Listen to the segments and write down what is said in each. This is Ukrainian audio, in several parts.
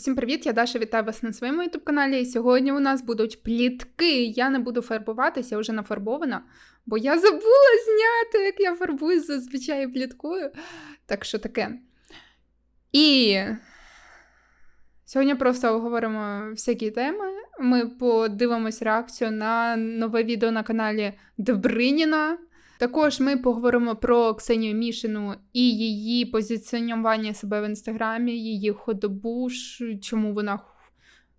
Усім привіт! Я Даша вітаю вас на своєму youtube каналі. І сьогодні у нас будуть плітки. Я не буду фарбуватися, я вже нафарбована, бо я забула зняти, як я фарбуюсь зазвичай пліткою. Так що таке. І сьогодні просто обговоримо всякі теми. Ми подивимось реакцію на нове відео на каналі Добриніна. Також ми поговоримо про Ксенію Мішину і її позиціонування себе в інстаграмі, її ходобу, чому вона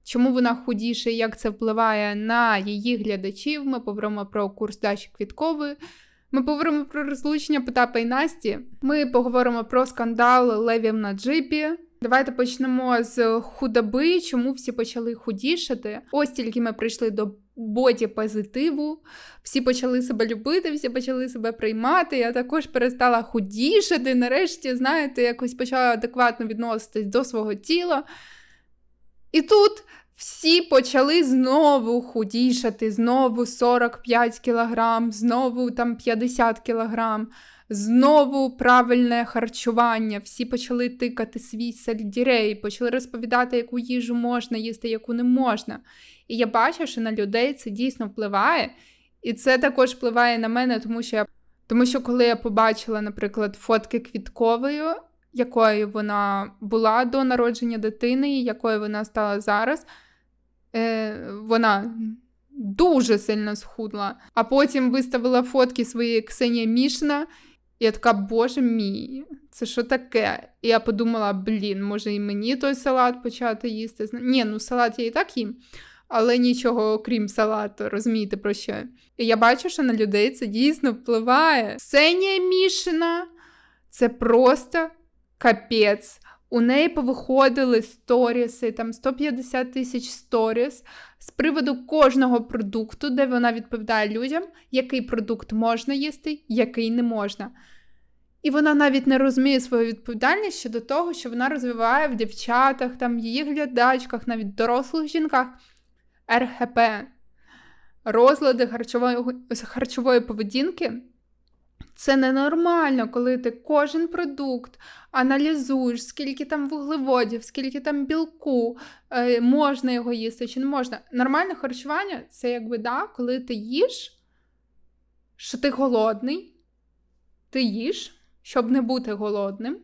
чому вона худіше, як це впливає на її глядачів. Ми поговоримо про курс Даші Квіткової. Ми поговоримо про розлучення Потапа і Насті. Ми поговоримо про скандал левів на джипі. Давайте почнемо з худоби, чому всі почали худішати. Ось тільки ми прийшли до боді позитиву. Всі почали себе любити, всі почали себе приймати. Я також перестала худішати. Нарешті, знаєте, якось почала адекватно відноситись до свого тіла. І тут всі почали знову худішати, знову 45 кілограм, знову там 50 кілограм, знову правильне харчування. Всі почали тикати свій сельдірей, почали розповідати, яку їжу можна їсти, яку не можна. І я бачу, що на людей це дійсно впливає. І це також впливає на мене, тому що я тому що коли я побачила, наприклад, фотки квітковою, якою вона була до народження дитини, і якою вона стала зараз, е, вона дуже сильно схудла. А потім виставила фотки своєї Ксенія Мішна, я така, боже мій, це що таке? І я подумала, блін, може і мені той салат почати їсти. Ні, ну салат я і так їм але нічого окрім салату, розумієте про що? І я бачу, що на людей це дійсно впливає. Ксенія Мішина це просто капець. У неї повиходили сторіси, там 150 тисяч сторіс з приводу кожного продукту, де вона відповідає людям, який продукт можна їсти, який не можна. І вона навіть не розуміє свою відповідальність щодо того, що вона розвиває в дівчатах, там, її глядачках, навіть дорослих жінках. РХП, розлади харчової, харчової поведінки. Це ненормально, коли ти кожен продукт аналізуєш, скільки там вуглеводів, скільки там білку, е, можна його їсти чи не можна. Нормальне харчування це якби да, коли ти їш, що ти голодний, ти їш, щоб не бути голодним.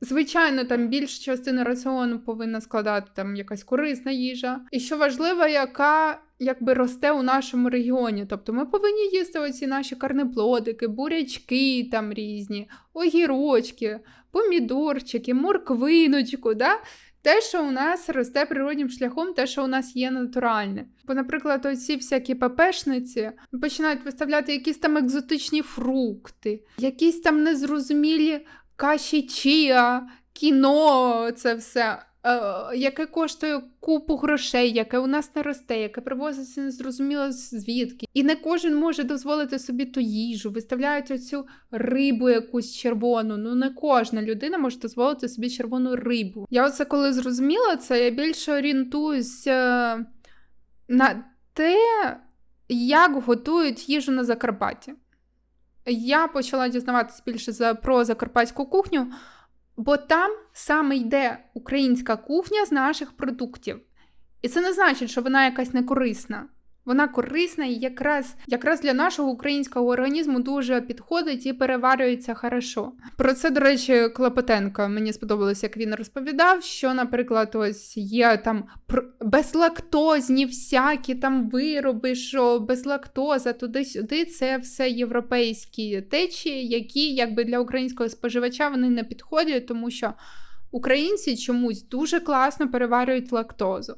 Звичайно, там більша частина раціону повинна складати там якась корисна їжа. І що важливо, яка якби росте у нашому регіоні. Тобто ми повинні їсти оці наші карнеплодики, бурячки там різні, огірочки, помідорчики, морквиночку. Да? Те, що у нас росте природнім шляхом, те, що у нас є натуральне. Бо, наприклад, оці всякі папешниці починають виставляти якісь там екзотичні фрукти, якісь там незрозумілі каші чія, кіно, це все. Е, яке коштує купу грошей, яке у нас не росте, яке привозиться незрозуміло звідки. І не кожен може дозволити собі ту їжу, виставляють оцю рибу якусь червону. Ну не кожна людина може дозволити собі червону рибу. Я оце коли зрозуміла це, я більше орієнтуюся е, на те, як готують їжу на Закарпатті. Я почала дізнаватися більше за, про закарпатську кухню, бо там саме йде українська кухня з наших продуктів. І це не значить, що вона якась некорисна. Вона корисна і якраз якраз для нашого українського організму дуже підходить і переварюється хорошо. Про це, до речі, Клопотенко мені сподобалось, як він розповідав, що, наприклад, ось є там безлактозні всякі там вироби, що безлактоза туди-сюди, це все європейські течії, які якби для українського споживача вони не підходять, тому що українці чомусь дуже класно переварюють лактозу.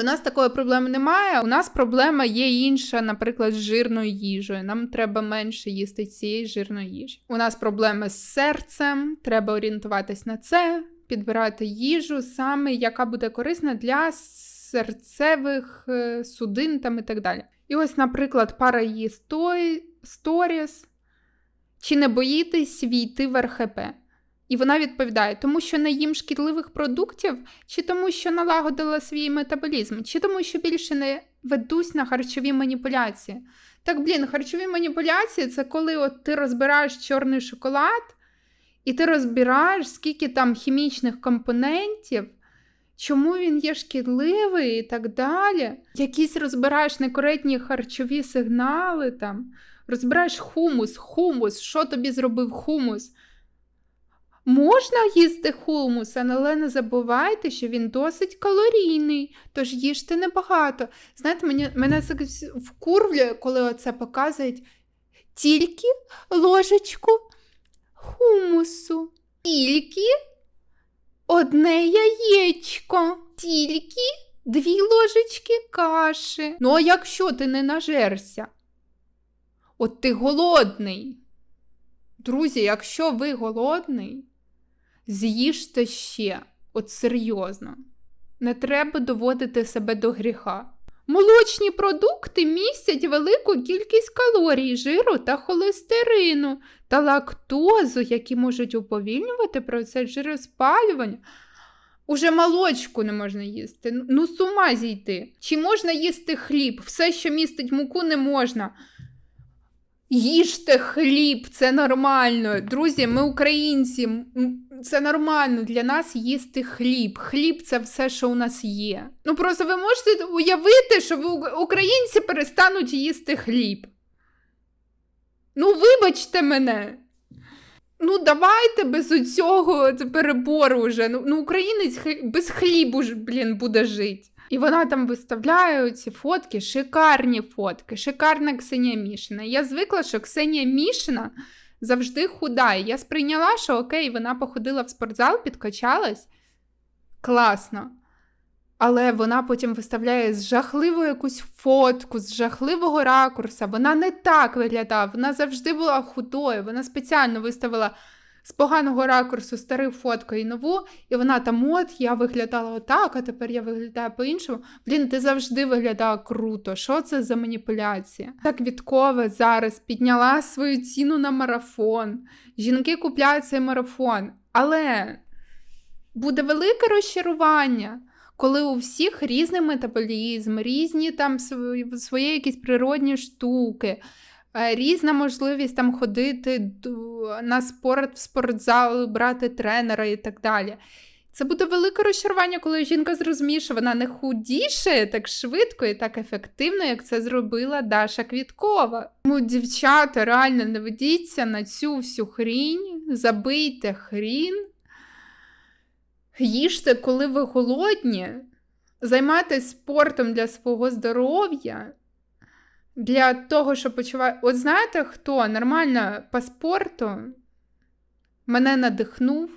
У нас такої проблеми немає. У нас проблема є інша, наприклад, з жирною їжею. Нам треба менше їсти цієї жирної їжі. У нас проблеми з серцем, треба орієнтуватись на це, підбирати їжу, саме яка буде корисна для серцевих е, судин там і так далі. І ось, наприклад, пара її сторіс. Чи не боїтесь війти в РХП? І вона відповідає, тому що не їм шкідливих продуктів, чи тому, що налагодила свій метаболізм, чи тому, що більше не ведусь на харчові маніпуляції. Так, блін, харчові маніпуляції це коли от ти розбираєш чорний шоколад, і ти розбираєш, скільки там хімічних компонентів чому він є шкідливий і так далі. Якісь розбираєш некоректні харчові сигнали там, розбираєш хумус, хумус, що тобі зробив хумус. Можна їсти хумус, але не забувайте, що він досить калорійний, тож їжте небагато. Знаєте, мені, мене це вкурвлює, коли оце показують тільки ложечку хумусу, тільки одне яєчко, тільки дві ложечки каші. Ну, а якщо ти не нажерся, от ти голодний. Друзі, якщо ви голодний, з'їжте ще, от серйозно. Не треба доводити себе до гріха. Молочні продукти містять велику кількість калорій, жиру та холестерину та лактозу, які можуть уповільнювати процес жироспалювання. Уже молочку не можна їсти. Ну, з ума зійти. Чи можна їсти хліб? Все, що містить муку, не можна. Їжте хліб, це нормально. Друзі, ми українці, це нормально для нас їсти хліб. Хліб це все, що у нас є. Ну просто ви можете уявити, що українці перестануть їсти хліб. Ну, вибачте мене. Ну, давайте без цього перебору вже. Ну, ну українець без хлібу ж, блін, буде жити. І вона там виставляє ці фотки, шикарні фотки, шикарна Ксенія Мішина. Я звикла, що Ксенія Мішина завжди худа. І я сприйняла, що окей, вона походила в спортзал, підкачалась. Класно. Але вона потім виставляє з жахливу якусь фотку, з жахливого ракурса. Вона не так виглядала, вона завжди була худою. Вона спеціально виставила з поганого ракурсу стару фотку і нову, і вона там, от я виглядала отак, а тепер я виглядаю по-іншому. Блін, ти завжди виглядала круто. Що це за маніпуляція? Так Віткова зараз підняла свою ціну на марафон. Жінки купляють цей марафон. Але буде велике розчарування. Коли у всіх різний метаболізм, різні там свої якісь природні штуки, різна можливість там ходити на спорт в спортзал, брати тренера і так далі. Це буде велике розчарування, коли жінка зрозуміє, що вона не худіше так швидко і так ефективно, як це зробила Даша Квіткова. Тому, дівчата, реально не ведіться на цю всю хрінь, забийте хрін, їжте, коли ви голодні, займайтесь спортом для свого здоров'я для того, щоб почувати. От знаєте, хто нормально по спорту мене надихнув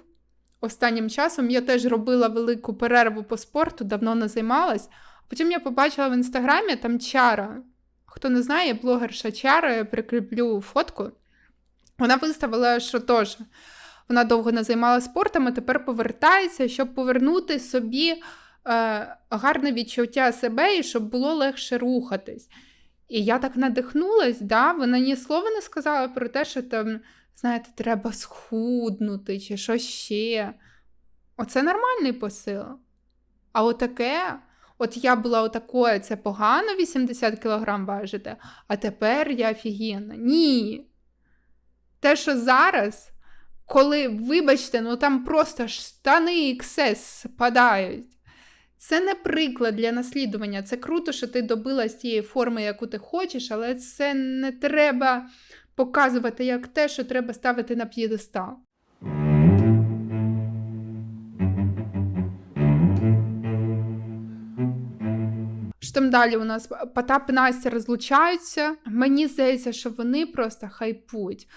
останнім часом. Я теж робила велику перерву по спорту, давно не займалась. Потім я побачила в інстаграмі там чара. Хто не знає, блогерша Чара, я прикріплю фотку. Вона виставила, що теж вона довго не займалася спортом, а тепер повертається, щоб повернути собі е, гарне відчуття себе і щоб було легше рухатись. І я так надихнулась, да? вона ні слова не сказала про те, що там, знаєте, треба схуднути чи що ще. Оце нормальний посил. А отаке, от я була отакою, це погано 80 кг важити, а тепер я офігенна. Ні. Те, що зараз, коли, вибачте, ну там просто штани XS спадають. Це не приклад для наслідування. Це круто, що ти добилась тієї форми, яку ти хочеш, але це не треба показувати як те, що треба ставити на п'єдестал. Там далі у нас Потап і Настя розлучаються. Мені здається, що вони просто хайпують.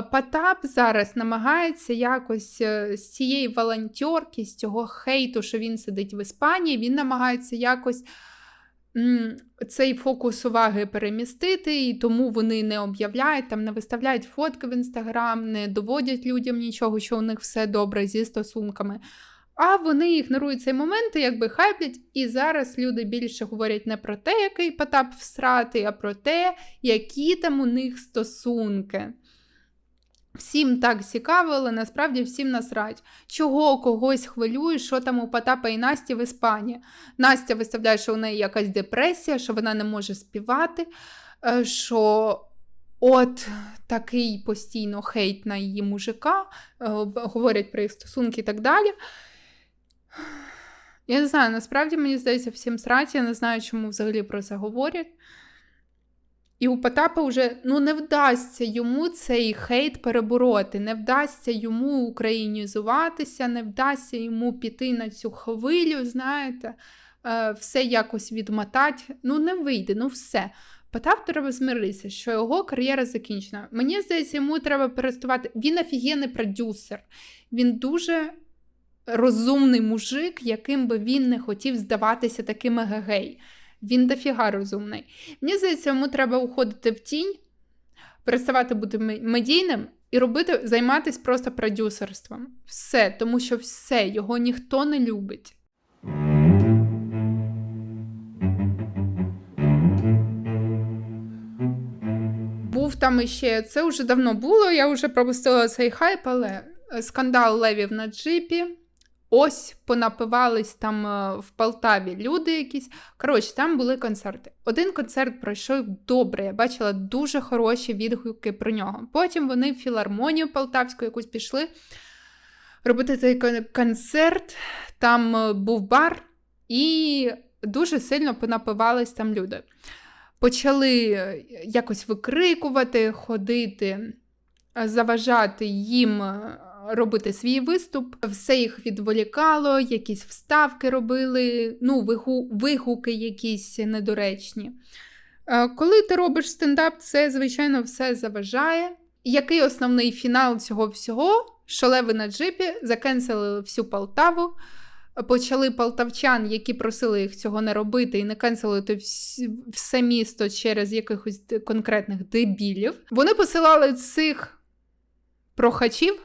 Потап зараз намагається якось е, з цієї волонтерки, з цього хейту, що він сидить в Іспанії, він намагається якось цей фокус уваги перемістити, і тому вони не об'являють, там не виставляють фотки в інстаграм, не доводять людям нічого, що у них все добре зі стосунками. А вони ігнорують цей момент, і якби хайплять, і зараз люди більше говорять не про те, який Потап всратий, а про те, які там у них стосунки. Всім так цікаво, але насправді всім насрать. Чого когось хвилює, що там у Потапа і Насті в Іспанії. Настя виставляє, що у неї якась депресія, що вона не може співати, е, що от такий постійно хейт на її мужика, е, говорять про їх стосунки і так далі. Я не знаю, насправді мені здається, всім сраті, я не знаю, чому взагалі про це говорять. І у Потапа вже ну, не вдасться йому цей хейт перебороти, не вдасться йому українізуватися, не вдасться йому піти на цю хвилю, знаєте, е, все якось відмотати. Ну, не вийде, ну все. Потап треба змиритися, що його кар'єра закінчена. Мені здається, йому треба перестувати. Він офігенний продюсер. Він дуже розумний мужик, яким би він не хотів здаватися таким егегей. Він дофіга розумний. Мені здається, йому треба уходити в тінь, переставати бути медійним і робити, займатися просто продюсерством. Все, тому що все, його ніхто не любить. Був там іще, це вже давно було, я вже пропустила цей хайп, але е, скандал левів на джипі. Ось понапивались там е, в Полтаві люди якісь. Коротше, там були концерти. Один концерт пройшов добре. Я бачила дуже хороші відгуки про нього. Потім вони в філармонію полтавську якусь пішли робити цей концерт. Там е, був бар, і дуже сильно понапивались там люди. Почали е, якось викрикувати, ходити, заважати їм робити свій виступ. Все їх відволікало, якісь вставки робили, ну, вигу- вигуки якісь недоречні. Е, Коли ти робиш стендап, це, звичайно, все заважає. Який основний фінал цього всього? Шалеви на джипі закенселили всю Полтаву. Почали полтавчан, які просили їх цього не робити і не канцелити все місто через якихось конкретних дебілів. Вони посилали цих прохачів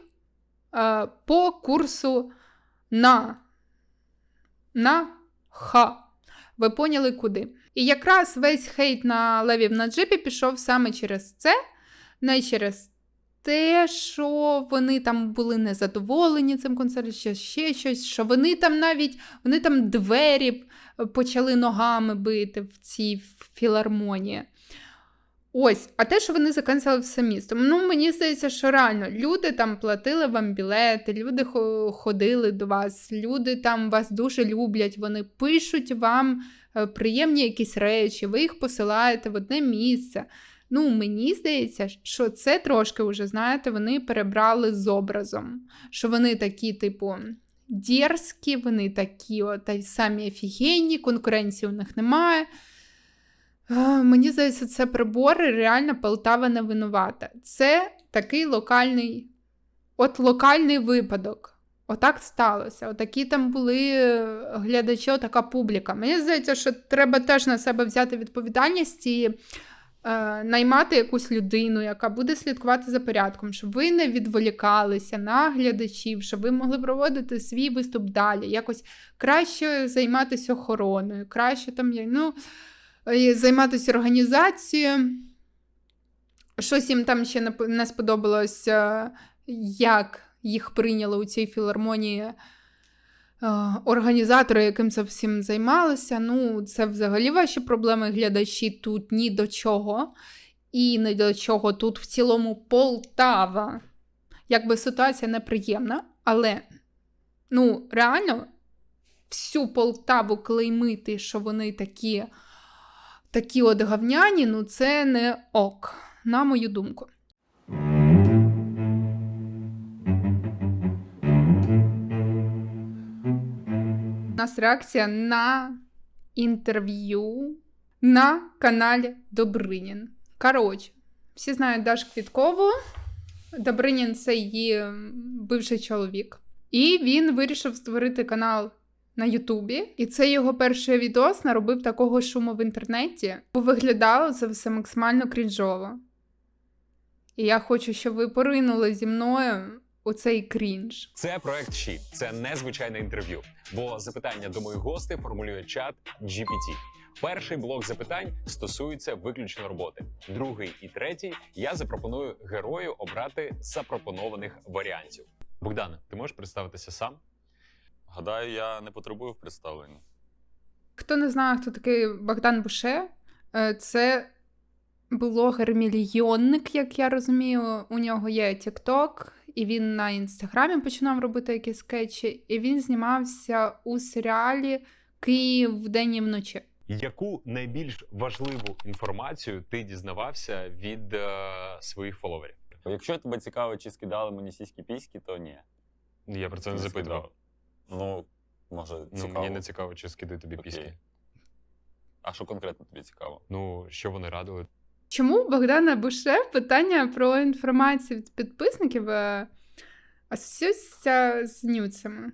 по курсу на, на ха. Ви поняли куди? І якраз весь хейт на левів на джипі пішов саме через це, не через те, що вони там були незадоволені цим концертом, чи ще щось, що вони там навіть вони там двері почали ногами бити в цій філармонії. Ось, а те, що вони заканцели все місто. Ну, мені здається, що реально люди там платили вам білети, люди ходили до вас, люди там вас дуже люблять, вони пишуть вам е, приємні якісь речі, ви їх посилаєте в одне місце. Ну, мені здається, що це трошки вже, знаєте, вони перебрали з образом. Що вони такі, типу, дерзкі, вони такі от, самі офігенні, конкуренції у них немає. Мені здається, це прибори, реально Полтава не винувата. Це такий локальний, от локальний випадок. Отак сталося. Отакі там були е, глядачі, така публіка. Мені здається, що треба теж на себе взяти відповідальність і е, наймати якусь людину, яка буде слідкувати за порядком, щоб ви не відволікалися на глядачів, щоб ви могли проводити свій виступ далі, якось краще займатися охороною, краще там ну, займатися організацією. Щось їм там ще не сподобалось, як їх прийняли у цій філармонії е, організатори, яким це всім займалися. Ну, це взагалі ваші проблеми, глядачі тут ні до чого. І ні до чого тут в цілому Полтава. Якби ситуація неприємна, але ну, реально всю Полтаву клеймити, що вони такі, такі от гавняні, ну це не ок, на мою думку. У нас реакція на інтерв'ю на каналі Добринін. Коротше, всі знають Дашу Квіткову. Добринін це її бивший чоловік. І він вирішив створити канал на Ютубі. І це його перший відос наробив такого шуму в інтернеті, бо виглядало це все максимально крінжово. І я хочу, щоб ви поринули зі мною у цей крінж. Це проект Щі. Це незвичайне інтерв'ю, бо запитання до моїх гостей формулює чат GPT. Перший блок запитань стосується виключно роботи. Другий і третій я запропоную герою обрати запропонованих варіантів. Богдане, ти можеш представитися сам? Гадаю, я не потребую в представленні. Хто не знає, хто такий Богдан Буше, е, це блогер-мільйонник, як я розумію. У нього є TikTok і він на інстаграмі починав робити якісь скетчі, і він знімався у серіалі Київ вдень і вночі. Яку найбільш важливу інформацію ти дізнавався від е, своїх фоловерів? Якщо тебе цікаво, чи скидали мені сіські піськи, то ні. Я про це не Не запитував. Ну, може, Ну, цікаво. мені не цікаво, чи скидаю тобі Окей. піски. А що конкретно тобі цікаво? Ну, що вони радили? Чому у Богдана Буше питання про інформацію від підписників е, асоціюється з нюцями?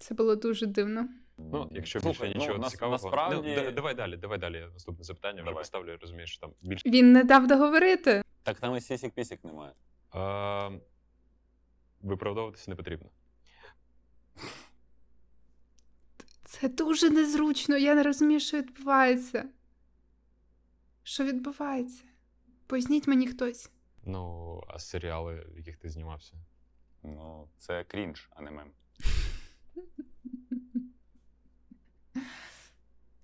Це було дуже дивно. Ну, якщо Слухай, більше нічого ну, нас- цікавого. Насправді, Ну, да- давай далі, давай далі. Наступне запитання вже Давай. поставлю, я розумію, що там більше. Він не дав договорити. так там і сісік пісік немає. Е, виправдовуватися не потрібно. Це дуже незручно. Я не розумію, що відбувається. Що відбувається? Поясніть мені хтось. Ну, а серіали, в яких ти знімався? Ну, це крінж, а не мем.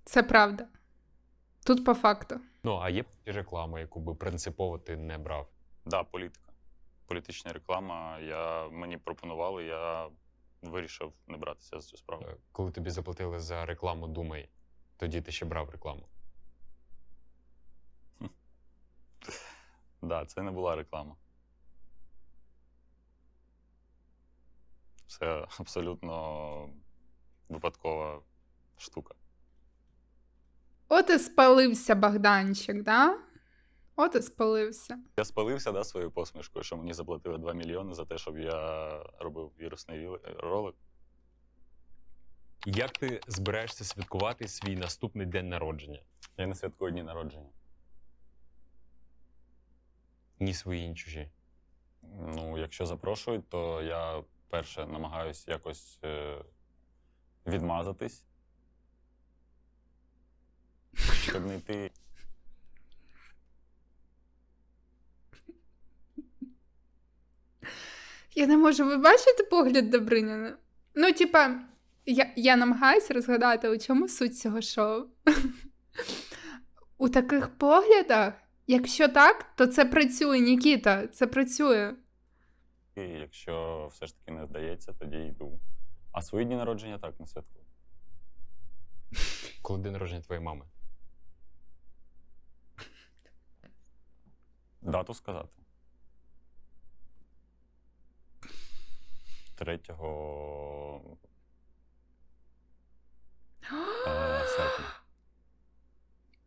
Це правда. Тут по факту. Ну, а є реклама, яку би принципово ти не брав. Да, політика. Політична реклама. Я, мені пропонували, я вирішив не братися за цю справу. Е, Коли тобі заплатили за рекламу Думай, тоді ти ще брав рекламу. Да, це не була реклама. Це абсолютно випадкова штука. От і спалився Богданчик, да? От і спалився. Я спалився да, своєю посмішкою, що мені заплатили 2 мільйони за те, щоб я робив вірусний ролик. Як ти збираєшся святкувати свій наступний день народження? Я не святкую дні народження. Ні свої, ні чужі. Ну, якщо запрошують, то я перше намагаюсь якось е, відмазатись. Щоб не йти. Я не можу, ви бачите погляд Добриніна? Ну, типа, я, я намагаюся розгадати, у чому суть цього шоу. У таких поглядах, якщо так, то це працює, Нікіта, це працює. І якщо все ж таки не вдається, тоді йду. А свої дні народження так не святкую. Коли день народження твоєї мами? Дату сказати. 3 е, серпня.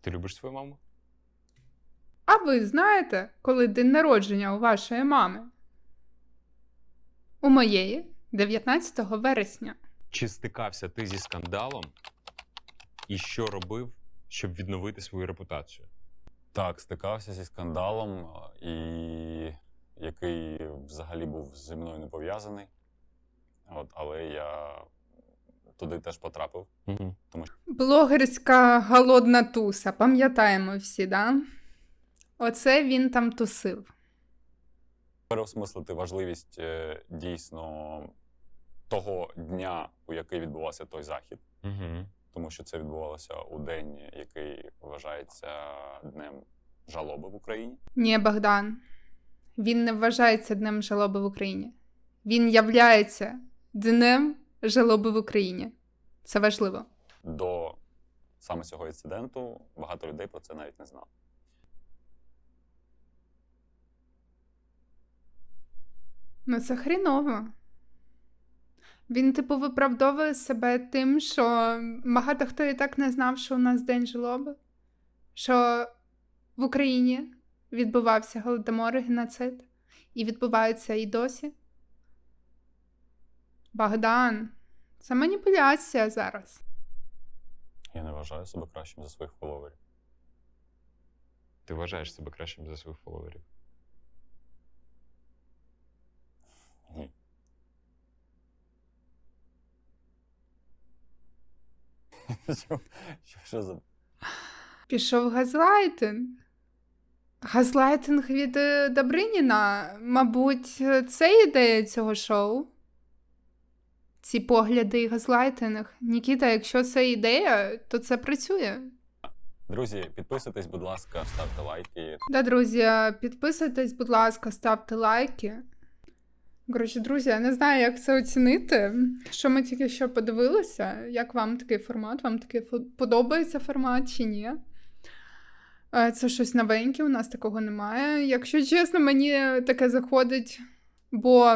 Ти любиш свою маму? А ви знаєте, коли день народження у вашої мами? У моєї 19 вересня. Чи стикався ти зі скандалом? І що робив, щоб відновити свою репутацію? Так, стикався зі скандалом, і який взагалі був зі мною не пов'язаний. От, але я туди теж потрапив. Угу. Блогерська голодна туса, пам'ятаємо всі, да? Оце він там тусив. Переосмислити важливість е, дійсно того дня, у який відбувався той захід, Угу. тому що це відбувалося у день, який вважається днем жалоби в Україні. Ні, Богдан. Він не вважається днем жалоби в Україні. Він являється днем жалоби в Україні. Це важливо. До саме цього інциденту багато людей про це навіть не знав. Ну, це хріново. Він, типу, виправдовує себе тим, що багато хто і так не знав, що у нас День жалоби, що в Україні відбувався голодомор і геноцид, і відбувається і досі. Богдан, це маніпуляція зараз. Я не вважаю себе кращим за своїх фоловерів. Ти вважаєш себе кращим за своїх фоловерів? Ні. Що, що, що за Пішов газлайтинг. Газлайтинг від е, Добриніна. Мабуть, це ідея цього шоу. Ці погляди і газлайтинг. Нікіта, якщо це ідея, то це працює. Друзі, підписуйтесь, будь ласка, ставте лайки. Да, друзі, підписуйтесь, будь ласка, ставте лайки. Коротше, друзі, я не знаю, як це оцінити. Що ми тільки що подивилися, як вам такий формат? Вам такий подобається формат чи ні? Е, Це щось новеньке, у нас такого немає. Якщо чесно, мені таке заходить, бо,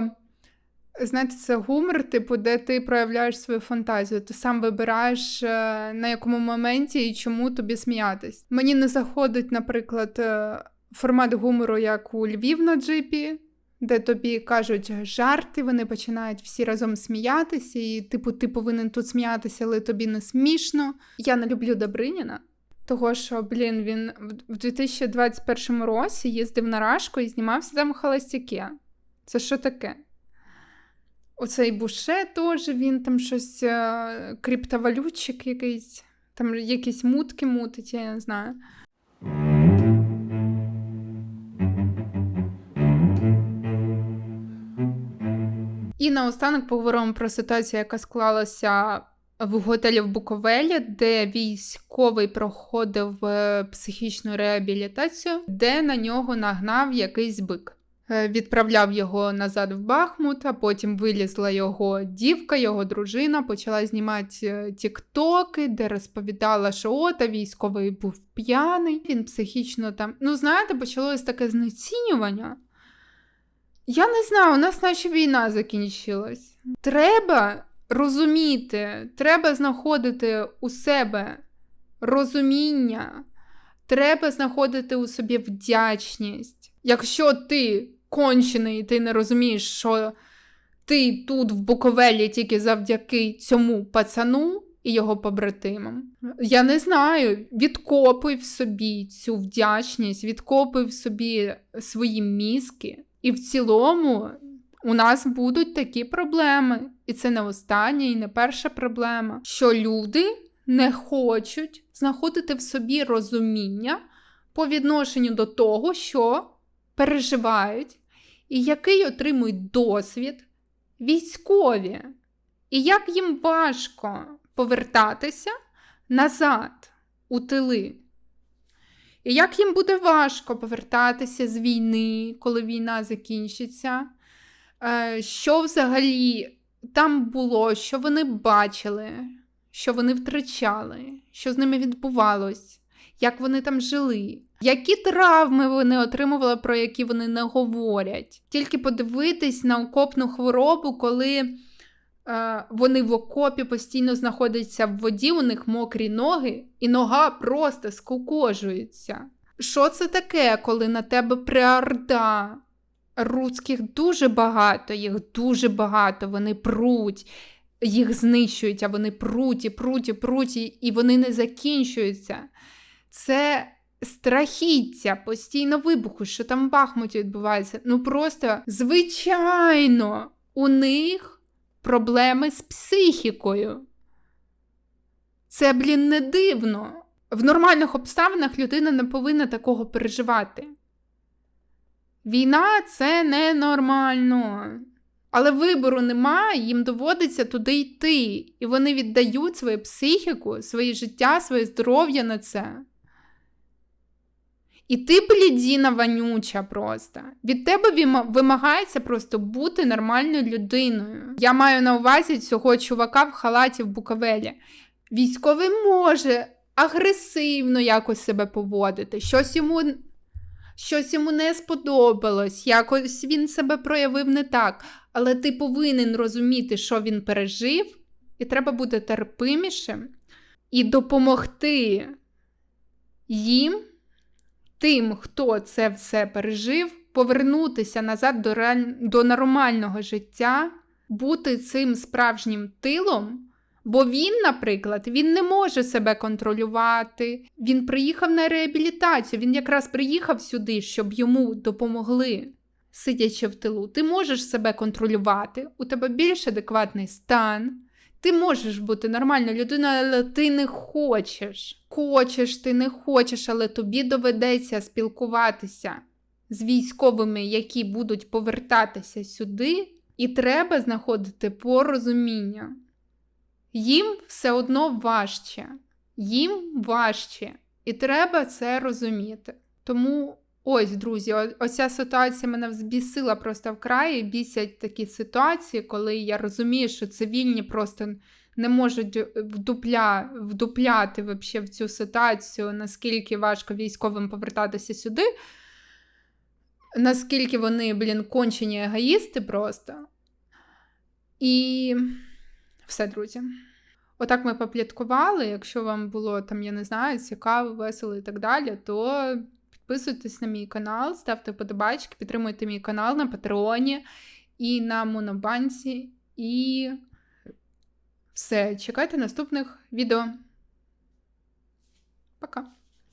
знаєте, це гумор, типу, де ти проявляєш свою фантазію. Ти сам вибираєш, е, на якому моменті і чому тобі сміятись. Мені не заходить, наприклад, е, формат гумору, як у Львів на джипі, де тобі кажуть жарти, вони починають всі разом сміятися, і типу, ти повинен тут сміятися, але тобі не смішно. Я не люблю Добриніна. Того, що, блін, він в- в 2021 році їздив на Рашку і знімався там в холостяки. Це що таке? Оцей буше теж він там щось е, криптовалютчик якийсь, там якісь мутки мутить, я не знаю. І наостанок поговоримо про ситуацію, яка склалася в готелі в Буковелі, де військовий проходив е, психічну реабілітацію, де на нього нагнав якийсь бик. Е, Відправляв його назад в Бахмут, а потім вилізла його дівка, його дружина, почала знімати е, тіктоки, де розповідала, що о, та військовий був п'яний, він психічно там. Ну, знаєте, почалось таке знецінювання. Я не знаю, у нас наче війна закінчилась. Треба розуміти, треба знаходити у себе розуміння, треба знаходити у собі вдячність. Якщо ти кончений, і ти не розумієш, що ти тут в Буковелі тільки завдяки цьому пацану і його побратимам. Я не знаю, відкопуй в собі цю вдячність, відкопуй в собі свої мізки. І в цілому у нас будуть такі проблеми. І це не остання і не перша проблема, що люди не хочуть знаходити в собі розуміння по відношенню до того, що переживають, і який отримують досвід військові, і як їм важко повертатися назад у тили. І як їм буде важко повертатися з війни, коли війна закінчиться, Е, що взагалі там було, що вони бачили, що вони втрачали, що з ними відбувалось, як вони там жили, які травми вони отримували, про які вони не говорять. Тільки подивитись на окопну хворобу, коли е, вони в окопі постійно знаходяться в воді, у них мокрі ноги, і нога просто скукожується. Що це таке, коли на тебе приорда? Руцьких дуже багато, їх дуже багато, вони пруть, їх знищують, а вони пруть і пруть і пруть, і- вони не закінчуються. Це страхіття, постійно вибуху, що там в Бахмуті відбувається. Ну просто звичайно, у них проблеми з психікою. Це, блін, не дивно. В нормальних обставинах людина не повинна такого переживати. Війна це ненормально. Але вибору немає, їм доводиться туди йти. І вони віддають свою психіку, своє життя, своє здоров'я на це. І ти блідіна вонюча просто. Від тебе вимагається просто бути нормальною людиною. Я маю на увазі цього чувака в халаті в Буковелі. Військовий може агресивно якось себе поводити, щось йому щось йому не сподобалось, якось він себе проявив не так. Але ти повинен розуміти, що він пережив, і треба бути терпимішим і допомогти їм, тим, хто це все пережив, повернутися назад до, реаль... до нормального життя, бути цим справжнім тилом. Бо він, наприклад, він не може себе контролювати. Він приїхав на реабілітацію. Він якраз приїхав сюди, щоб йому допомогли, сидячи в тилу. Ти можеш себе контролювати, у тебе більш адекватний стан. Ти можеш бути нормальною людиною, але ти не хочеш. Хочеш, ти не хочеш, але тобі доведеться спілкуватися з військовими, які будуть повертатися сюди, і треба знаходити порозуміння. Їм все одно важче. Їм важче. І треба це розуміти. Тому ось, друзі, оця ситуація мене взбісила просто вкрай. Бісять такі ситуації, коли я розумію, що цивільні просто не можуть вдупля, вдупляти вообще в цю ситуацію, наскільки важко військовим повертатися сюди, наскільки вони, блін, кончені егоїсти просто. І все, друзі. Отак ми попліткували. Якщо вам було там, я не знаю, цікаво, весело і так далі, то підписуйтесь на мій канал, ставте вподобайки, підтримуйте мій канал на Патреоні і на Монобанці. І все, чекайте наступних відео. Пока.